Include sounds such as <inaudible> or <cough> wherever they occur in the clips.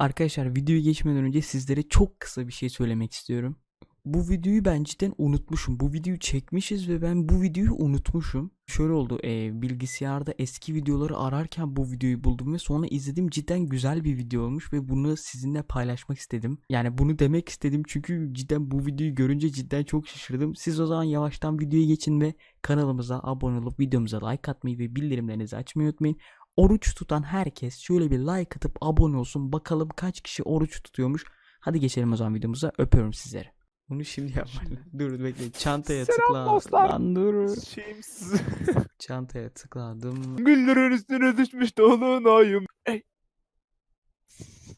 Arkadaşlar videoya geçmeden önce sizlere çok kısa bir şey söylemek istiyorum. Bu videoyu ben cidden unutmuşum. Bu videoyu çekmişiz ve ben bu videoyu unutmuşum. Şöyle oldu. e, bilgisayarda eski videoları ararken bu videoyu buldum ve sonra izledim. Cidden güzel bir video olmuş ve bunu sizinle paylaşmak istedim. Yani bunu demek istedim çünkü cidden bu videoyu görünce cidden çok şaşırdım. Siz o zaman yavaştan videoya geçin ve kanalımıza abone olup videomuza like atmayı ve bildirimlerinizi açmayı unutmayın. Oruç tutan herkes şöyle bir like atıp abone olsun. Bakalım kaç kişi oruç tutuyormuş. Hadi geçelim o zaman videomuza. Öpüyorum sizleri. Bunu şimdi yapmayın. dur bekle. Çantaya Selam tıkla. dostlar. Lan dur. Şeyimsiz. <laughs> Çantaya tıkladım. Güllerin üstüne düşmüş dolunayım. Ey,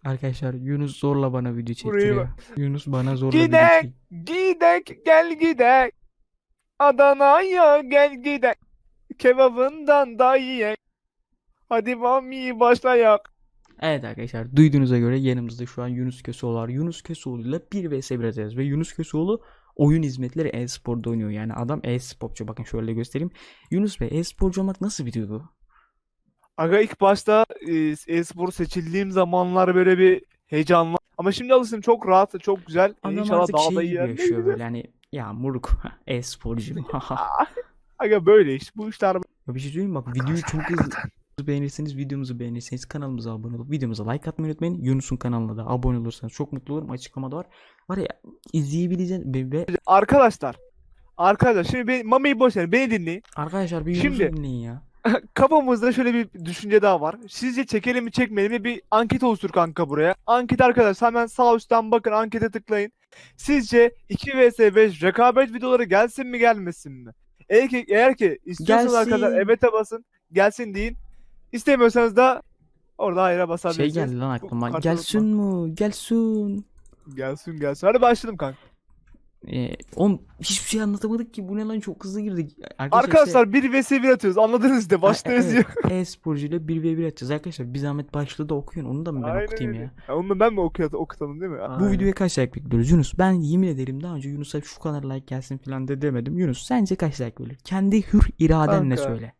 Arkadaşlar Yunus zorla bana video çektiriyor. Yunus bana zorla video Gidek, çek. gidek, gel gidek. Adana'ya gel gidek. Kebabından da yiyek. Hadi mami başlayak. Evet arkadaşlar duyduğunuza göre yanımızda şu an Yunus Köseoğlu var. Yunus Köseoğlu ile 1 vs 1 atacağız ve Yunus Köseoğlu oyun hizmetleri e-sporda oynuyor. Yani adam e-sporcu. Bakın şöyle göstereyim. Yunus Bey e-sporcu olmak nasıl bir duygu? Aga ilk başta e, e-spor seçildiğim zamanlar böyle bir heyecanlı. Ama şimdi alıştım çok rahat, çok güzel. Adam İnşallah artık daha şey da iyi yaşıyor böyle hani ya moruk <laughs> e-sporcu. <laughs> Aga böyle işte bu işler Ya bir şey söyleyeyim bak videoyu çok hızlı <laughs> beğenirseniz videomuzu beğenirseniz kanalımıza abone olup videomuza like atmayı unutmayın. Yunus'un kanalına da abone olursanız çok mutlu olurum. Açıklamada var. Var ya izleyebileceğiniz ve, ve Arkadaşlar. Arkadaşlar şimdi beni, Mami'yi boş verin. Beni dinleyin. arkadaşlar bir Yunus'u Şimdi- dinleyin ya. <laughs> Kafamızda şöyle bir düşünce daha var. Sizce çekelim mi çekmeyelim mi bir anket oluştur kanka buraya. Anket arkadaşlar hemen sağ üstten bakın ankete tıklayın. Sizce 2 vs 5 rekabet videoları gelsin mi gelmesin mi? Eğer ki, eğer ki istiyorsanız Gelsin. arkadaşlar evet'e basın gelsin deyin. İstemiyorsanız da orada hayra Şey basabilirsiniz. geldi lan aklıma. kartı Gelsin mu? Gelsin. Gelsin gelsin. Hadi başlayalım kanka. Ee, oğlum hiçbir şey anlatamadık ki. Bu ne lan çok hızlı girdik. Arkadaşlar, Arkadaşlar 1 vs 1 atıyoruz. Anladınız de başta işte, yazıyor. evet, e-sporcu ile 1v1 atacağız. Arkadaşlar bir zahmet başlığı da okuyun. Onu da mı ben Aynen okutayım öyle. ya? Ya Onu da ben mi okuyat okutalım değil mi? Bu Aynen. videoya kaç like bekliyoruz Yunus? Ben yemin ederim daha önce Yunus'a şu kadar like gelsin falan de demedim. Yunus sence kaç like verir? Kendi hür iradenle Kanka. söyle.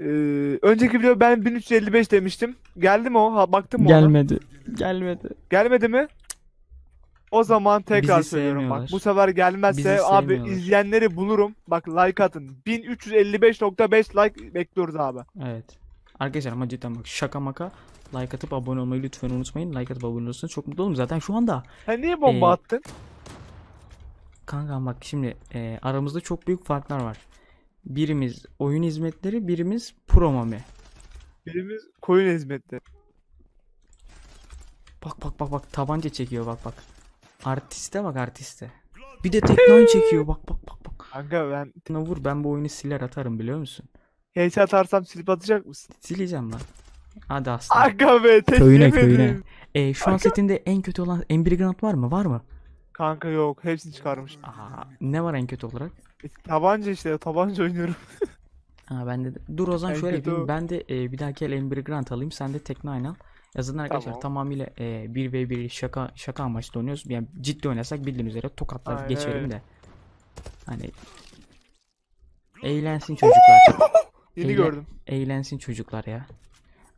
Ee, önceki video ben 1355 demiştim. Geldi mi o? Ha, baktın mı ona? Gelmedi. Gelmedi. Gelmedi mi? O zaman tekrar Bizi söylüyorum bak. sevmiyorlar. Bu sefer gelmezse abi sevmiyorlar. izleyenleri bulurum. Bak like atın. 1355.5 like bekliyoruz abi. Evet. Arkadaşlar ama cidden bak şaka maka like atıp abone olmayı lütfen unutmayın. Like atıp abone olursanız çok mutlu olurum. Zaten şu anda Sen niye bomba Ee, attın? kanka bak şimdi e, aramızda çok büyük farklar var. Birimiz oyun hizmetleri, birimiz promami. Birimiz koyun hizmetleri. Bak bak bak bak tabanca çekiyor bak bak. Artiste bak artiste. Bir de teknon çekiyor bak bak bak bak. Kanka ben Buna vur ben bu oyunu siler atarım biliyor musun? headshot atarsam silip atacak mısın? Sileceğim lan. Hadi aslan. Aga be tek Köyüne köyüne. E, şu an Aga. setinde en kötü olan Ember Grant var mı? Var mı? Kanka yok hepsini çıkarmış. Aa, ne var en kötü olarak? E, tabanca işte tabanca oynuyorum. <laughs> Ha ben de dur o zaman En şöyle kötü yapayım. o. Ben de e, bir dahaki el Ember Grant alayım. Sen de Teknine al. Yazın arkadaşlar Tamam. tamamıyla e, 1v1 şaka şaka amaçlı oynuyoruz. Yani ciddi oynasak bildiğiniz üzere tokatlar Aynen geçerim öyle. de. Hani eğlensin çocuklar. <laughs> Yeni Eyle- gördüm. eğlensin çocuklar ya.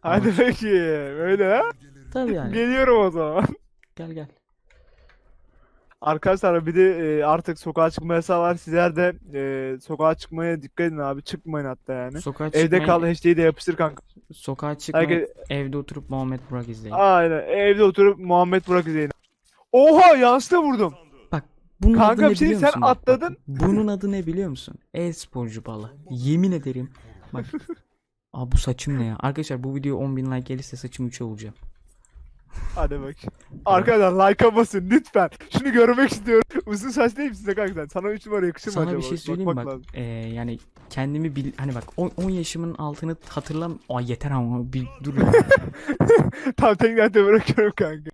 Hadi peki. Öyle ha. Tabii yani. Geliyorum o zaman. Gel gel. Arkadaşlar bir de e, artık sokağa çıkma yasağı var. Sizler de e, sokağa çıkmaya dikkat edin abi. Çıkmayın hatta yani. Sokağa Evde çıkmayın. kal hashtag'i de yapıştır kanka. Sokağa çıkmayın. Herkes, Evde oturup Muhammed Burak izleyin. aynen evde oturup Muhammed Burak izleyin. Oha yanlışlıkla vurdum. Bunun Kanka adı ne bir şey biliyor sen musun? Bak, bak, atladın. Bunun adı ne biliyor musun? E-sporcu balı. Yemin ederim. Bak. <laughs> Aa bu saçım ne ya? Arkadaşlar bu video 10.000 like gelirse saçımı 3'e vuracağım. Hadi bak. Arkadaşlar like'a basın lütfen. Şunu görmek istiyorum. Uzun saç değil misin kanka sen? Sana 3 numara yakışır mı Sana acaba? bir şey söyleyeyim mi? Bak. lazım. Ee, yani kendimi bil hani bak 10, 10 yaşımın altını hatırlam. Ay yeter ama bir dur ya. <laughs> Tamam tekrar de bırakıyorum kanka.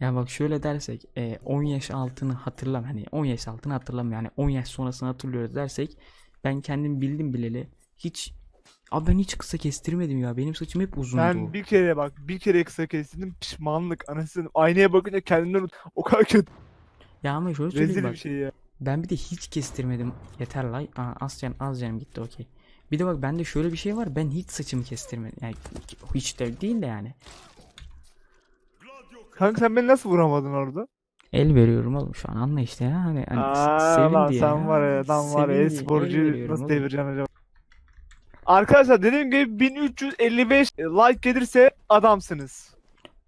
yani bak şöyle dersek e, 10 yaş altını hatırlam hani 10 yaş altını hatırlam yani 10 yaş sonrasını hatırlıyoruz dersek ben kendim bildim bileli hiç Abi ben hiç kısa kestirmedim ya. Benim saçım hep uzundu. Ben bir kere bak bir kere kısa kestim pişmanlık anasını. Aynaya bakınca kendimden o kadar kötü Ya ama şöyle söyleyeyim bak. bir şey ya. Ben bir de hiç kestirmedim. Yeter lay. Aa, az can az canım gitti okey. Bir de bak bende şöyle bir şey var. Ben hiç saçımı kestirmedim. Yani hiç de değil de yani. Kanka sen beni nasıl vuramadın orada? El veriyorum oğlum şu an anla işte ya. Hani, hani Aa, sevin lan diye sen ya. var ya lan var ya veriyorum nasıl oğlum. devireceksin acaba? Arkadaşlar dediğim gibi 1355 like gelirse adamsınız.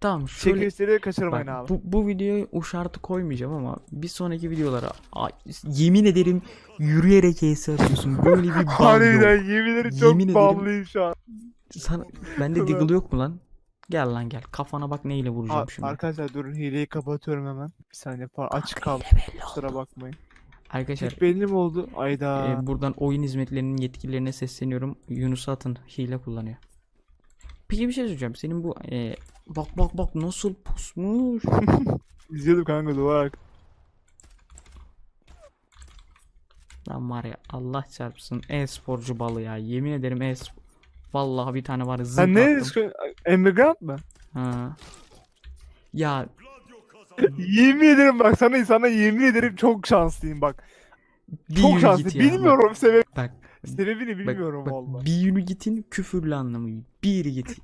Tamam şöyle Çekilişleri kaçırmayın Bak, abi. bu, bu videoya uşartı koymayacağım ama bir sonraki videolara Ay, yemin ederim yürüyerek HS atıyorsun. Böyle bir <laughs> bal yok. Harbiden yemin ederim çok Yemin ederim. bağlıyım şu an. Sana, bende. Deagle yok mu lan? Gel lan gel. Kafana bak neyle vuracağım Ar- şimdi. arkadaşlar durun hileyi kapatıyorum hemen. Bir saniye par açık kaldı. Kusura bakmayın. Arkadaşlar Tek belli mi oldu? Ayda. e, buradan oyun hizmetlerinin yetkililerine sesleniyorum. Yunus Atın hile kullanıyor. Peki bir şey söyleyeceğim. Senin bu e, bak bak bak nasıl pusmuş. <laughs> İzliyordum kanka dua. Lan var ya Allah çarpsın e-sporcu balı ya. Yemin ederim e Vallahi bir tane var zınk Sen ne diyorsun? Emigrant mı? Ha. Ya yemin ederim bak sana sana yemin ederim çok şanslıyım bak. bir Çok şanslı. ya. Bak, Bilmiyorum sebep Bak, sebebini bak, bilmiyorum bak, vallahi. bir yürü gitin küfürlü anlamı. Bir yürü git.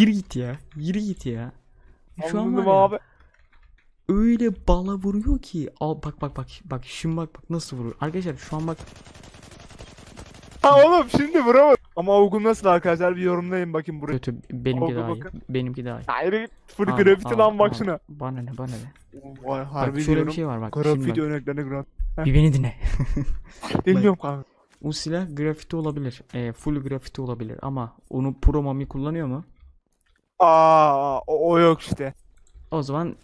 Yürü git ya. Yürü git ya. Şu an Anladım var ya, abi. öyle bala vuruyor ki. Al bak bak bak bak şimdi bak bak nasıl vuruyor. Arkadaşlar şu an bak Ha oğlum şimdi vuramadım. Ama Avgun nasıl arkadaşlar bir yorumlayın bakayım buraya. kötü benimki Oldu daha iyi. bakın. Benimki daha iyi. Hayır full Al, grafiti al, lan bak al. şuna. Bana ne bana ne. Vay harbi Bak şöyle diyorum. bir şey var bak. Şimdi Grafiti bak. örneklerine grafiti. Bir beni dinle. <laughs> Bilmiyorum kanka. O silah grafiti olabilir. E, full grafiti olabilir ama onu Pro Mami kullanıyor mu? Aa o, o yok işte. O zaman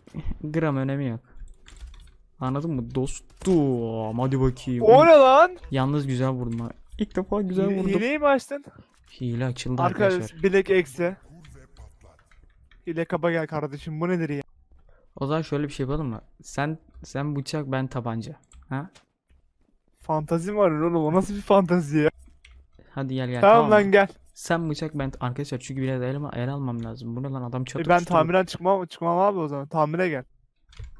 gram önemi yok. Anladın mı? Dostum hadi bakayım. O ne lan? Yalnız güzel vurdum ha. İlk defa güzel Hile- vurdum. Hileyi mi açtın? Hile açıldı arkadaşlar. Arkadaş bilek eksi. Hile kaba gel kardeşim bu nedir ya? O zaman şöyle bir şey yapalım mı? Sen sen bıçak ben tabanca. Ha? Fantazi mi var oğlum o nasıl bir fantazi ya? Hadi gel gel. tamam mı? lan gel. Sen bıçak ben arkadaşlar çünkü biraz el, el almam lazım. Bu ne lan adam E çatır ben çutur- tamiren çıkmam çıkmam abi o zaman. Tamire gel.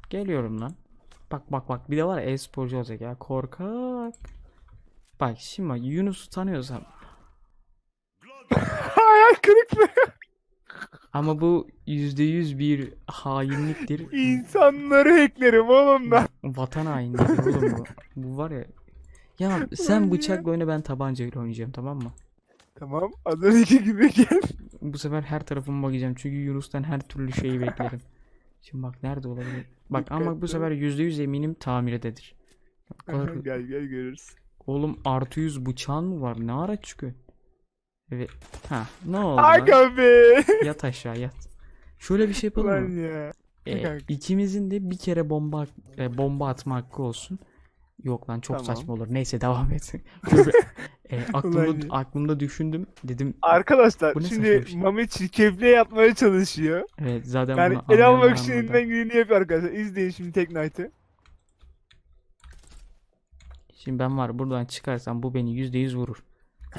Geliyorum lan. Bak bak bak bir de var ya e-sporcu olacak ya korkak. Bak şimdi bak Yunus'u tanıyorsam <laughs> Hayal kırıklığı. ama bu %100 bir hainliktir. İnsanları hacklerim oğlum ben. Vatan hainliğidir oğlum bu. Bu var ya. Ya sen bıçakla oyna ben tabancayla oynayacağım tamam mı? Tamam az önceki gibi gel. Bu sefer her tarafıma bakacağım çünkü Yunus'tan her türlü şeyi beklerim. Şimdi bak nerede olabilir? Bak ama bu sefer %100 eminim tamirededir. O kadar- gel gel görürüz. Oğlum artı 100 bıçağın mı var? Ne ara çıkıyor? Evet. Ha ne oldu? Aga be. <laughs> Yat aşağı yat. Şöyle bir şey yapalım Lan mı? ya. Kanka. ikimizin de bir kere bomba e, bomba atma hakkı olsun. Yok lan çok Tamam. saçma olur. Neyse devam et. <laughs> E, aklımda, Ulan aklımda düşündüm. Dedim Arkadaşlar şimdi şey. Mami çirkefliğe yapmaya çalışıyor. evet zaten Yani bunu el anlayan almak için elinden geleni yapıyor arkadaşlar. İzleyin şimdi Tek Knight'ı. Şimdi ben var buradan çıkarsam bu beni %100 vurur.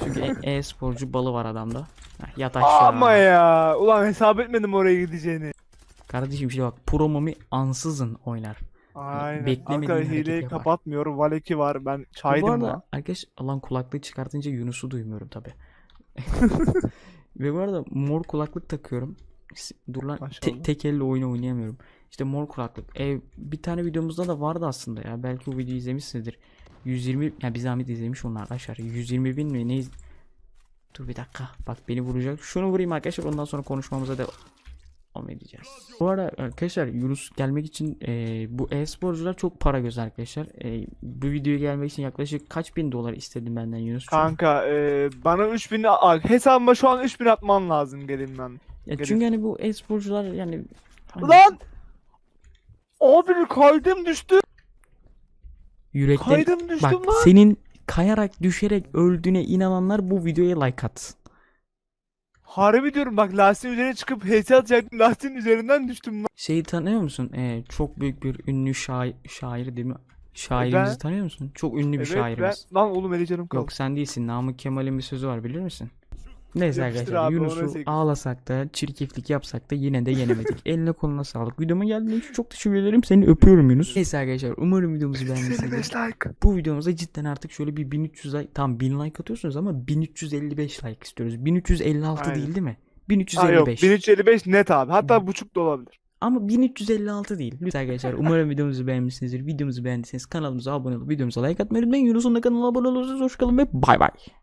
Çünkü e- <laughs> e-sporcu balı var adamda. Heh, yat aşağı. Ama ya. Ulan hesap etmedim oraya gideceğini. Kardeşim şimdi bak Pro Mami ansızın oynar. Aynen. beklemediğin hareket hileyi yapar. kapatmıyor. Valeki var. Ben Bu çaydım arada lan. arkadaş alan kulaklığı çıkartınca Yunus'u duymuyorum tabi. <laughs> Ve bu arada mor kulaklık takıyorum. Dur lan te- tek elle oyun oynayamıyorum. İşte mor kulaklık. E, bir tane videomuzda da vardı aslında ya. Belki o videoyu izlemişsinizdir. 120 ya bir zahmet izlemiş onlar arkadaşlar. 120 bin mi ne Dur bir dakika. Bak beni vuracak. Şunu vurayım arkadaşlar. Ondan sonra konuşmamıza devam edeceğiz. Bu arada arkadaşlar Yunus gelmek için e, bu e-sporcular çok para göz arkadaşlar. E, bu videoya gelmek için yaklaşık kaç bin dolar istedin benden Yunus? Kanka e, bana 3000 a- hesabıma şu an 3000 atman lazım gelin ben. Ya gelin. çünkü hani bu e-sporcular yani hani Lan! Abi kaydım düştü. Yürekten Kaydım düştüm bak lan. senin kayarak düşerek öldüğüne inananlar bu videoya like at. Harbi diyorum bak lastiğin üzerine çıkıp HS atacaktım. Lastiğin üzerinden düştüm lan. Şeyi tanıyor musun? Ee, çok büyük bir ünlü şair, şair değil mi? Şairimizi ben- tanıyor musun? Çok ünlü bir Evet ben şairimiz. lan oğlum eli canım kaldı. Yok sen değilsin. Namık Kemal'in bir sözü var bilir misin? Neyse Yapıştır arkadaşlar abi, Yunus'u ağlasak da çirkeflik yapsak da yine de yenemedik. <laughs> Eline koluna sağlık. Videoma geldiğin için çok teşekkür ederim. Seni öpüyorum Yunus. Neyse arkadaşlar umarım videomuzu beğenmişsinizdir. 55 like. Bu videomuza cidden artık şöyle bir 1300 like tam 1000 like atıyorsunuz ama 1355 like istiyoruz. 1356 Aynen. değil değil mi? Ha yok 1355. 1355 net abi. Hatta buçuk da olabilir. Ama 1356 değil. Lütfen arkadaşlar umarım videomuzu beğenmişsinizdir. Videomuzu beğendiyseniz kanalımıza abone olup videomuza like atmayı unutmayın. Yunus'un da kanalına abone olursanız hoş kalın ve bay bay.